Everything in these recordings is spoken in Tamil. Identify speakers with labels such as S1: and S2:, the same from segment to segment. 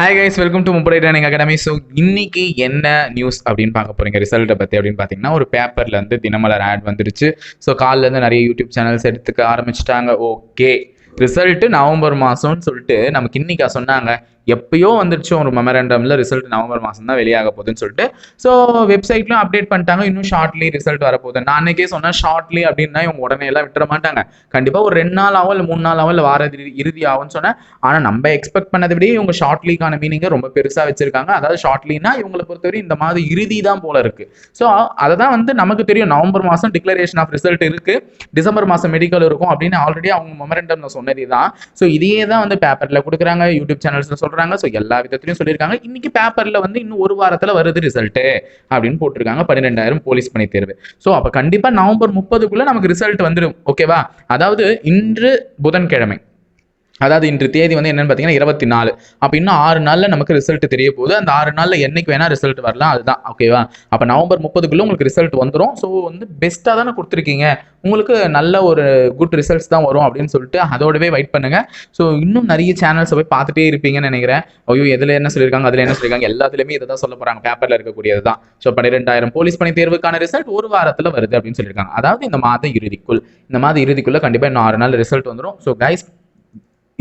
S1: ஹாய் கைஸ் வெல்கம் டு முப்படை ட்ரைனிங் அகாடமி ஸோ இன்னைக்கு என்ன நியூஸ் அப்படின்னு பார்க்க போறீங்க? ரிசல்ட்டை பற்றி அப்படின்னு பார்த்தீங்கன்னா ஒரு பேப்பரில் வந்து தினமலர் ஆட் வந்துருச்சு. ஸோ இருந்து நிறைய யூடியூப் சேனல்ஸ் எடுத்துக்க ஆரம்பிச்சிட்டாங்க. ஓகே ரிசல்ட் நவம்பர் மாதம்னு சொல்லிட்டு நமக்கு இன்னைக்கா சொன்னாங்க. எப்பயோ வந்துருச்சு ஒரு மெமரண்டமில் ரிசல்ட் நவம்பர் மாதம் தான் வெளியாக போகுதுன்னு சொல்லிட்டு. ஸோ வெப்சைட்லையும் அப்டேட் பண்ணிட்டாங்க. இன்னும் ஷார்ட்லி ரிசல்ட் வரப்போகுது. நான் அன்னைக்கே சொன்னேன் ஷார்ட்லி அப்படின்னா இவங்க உடனே எல்லாம் விட்டுற மாட்டாங்க. கண்டிப்பாக ஒரு ரெண்டு நாள் ஆகும் இல்லை மூணு நாள் ஆகும் இல்லை வார இறுதி- ஆகும்னு சொன்னேன். ஆனால் நம்ம எக்ஸ்பெக்ட் பண்ணதை விட இவங்க ஷார்ட்லிக்கான மீனிங்கை ரொம்ப பெருசாக வச்சிருக்காங்க. அதாவது ஷார்ட்லினா இவங்களை பொறுத்தவரை இந்த மாதிரி இறுதி தான் போல இருக்கு. ஸோ அதை தான் வந்து நமக்கு தெரியும். நவம்பர் மாதம் டிக்ளரேஷன் ஆஃப் ரிசல்ட் இருக்கு. டிசம்பர் மாதம் மெடிக்கல் இருக்கும் அப்படின்னு ஆல்ரெடி அவங்க மெமரண்டம்ல சொன்னது தான் ஸோ இதையே தான் வந்து பேப்பரில் கொடுக்குறாங்க யூடியூப் சேனல்ஸில் சொல்கிறாங்க ஸோ எல்லா விதத்துலையும் சொல்லியிருக்காங்க. இன்னைக்கு பேப்பரில் வந்து இன்னும் ஒரு வாரத்தில் வருது ரிசல்ட்டு அப்படின்னு போட்டிருக்காங்க. பன்னிரெண்டாயிரம் போலீஸ் பணி தேர்வு. ஸோ அப்போ கண்டிப்பாக நவம்பர் முப்பதுக்குள்ளே நமக்கு ரிசல்ட் வந்துடும் ஓகேவா அதாவது இன்று புதன்கிழமை. அதாவது இன்று தேதி வந்து என்னன்னு பார்த்தீங்கன்னா இருபத்தி நாலு. அப்போ இன்னும் ஆறு நாளில் நமக்கு ரிசல்ட் தெரிய போகுது. அந்த ஆறு நாளில் என்னைக்கு வேணால் ரிசல்ட் வரலாம். அதுதான். ஓகேவா அப்போ நவம்பர் முப்பதுக்குள்ளே உங்களுக்கு ரிசல்ட் வந்துடும் ஸோ வந்து பெஸ்ட்டாக தானே கொடுத்துருக்கீங்க. உங்களுக்கு நல்ல ஒரு குட் ரிசல்ட்ஸ் தான் வரும் அப்படின்னு சொல்லிட்டு அதோடவே வெயிட் பண்ணுங்கள் ஸோ இன்னும் நிறைய சேனல்ஸை போய் பார்த்துட்டே இருப்பீங்கன்னு நினைக்கிறேன். ஐயோ எதில் என்ன சொல்லியிருக்காங்க அதில் என்ன சொல்லியிருக்காங்க எல்லாத்துலேயுமே இதை தான் சொல்ல போகிறாங்க பேப்பரில் இருக்கக்கூடியது தான். ஸோ பன்னிரெண்டாயிரம் போலீஸ் பணி தேர்வுக்கான ரிசல்ட் ஒரு வாரத்தில் வருது அப்படின்னு சொல்லியிருக்காங்க. அதாவது இந்த மாத இறுதிக்குள். இந்த மாத இறுதிக்குள்ளே கண்டிப்பாக இன்னும் ஆறு நாள் ரிசல்ட் வந்துடும் ஸோ கைஸ்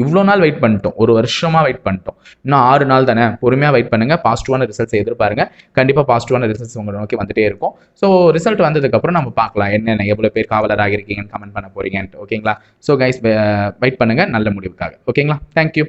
S1: இவ்வளோ நாள் வெயிட் பண்ணிட்டோம். ஒரு வருஷமாக வெயிட் பண்ணிட்டோம். இன்னும் ஆறு நாள் தானே? பொறுமையாக வெயிட் பண்ணுங்க. பாசிட்டிவான ரிசல்ட்ஸ் எதிர்பாருங்க. கண்டிப்பாக பாசிட்டிவான ரிசல்ட்ஸ் உங்களை நோக்கி வந்துட்டே இருக்கும். ஸோ ரிசல்ட் வந்ததுக்கப்புறம் நம்ம பார்க்கலாம். என்னென்ன எவ்வளோ பேர் காவலராக இருக்கீங்கன்னு கமெண்ட் பண்ண போகிறீங்கன்ட்டு ஓகேங்களா ஸோ கைஸ் வெயிட் பண்ணுங்கள் நல்ல முடிவுக்காக. ஓகேங்களா தேங்க்யூ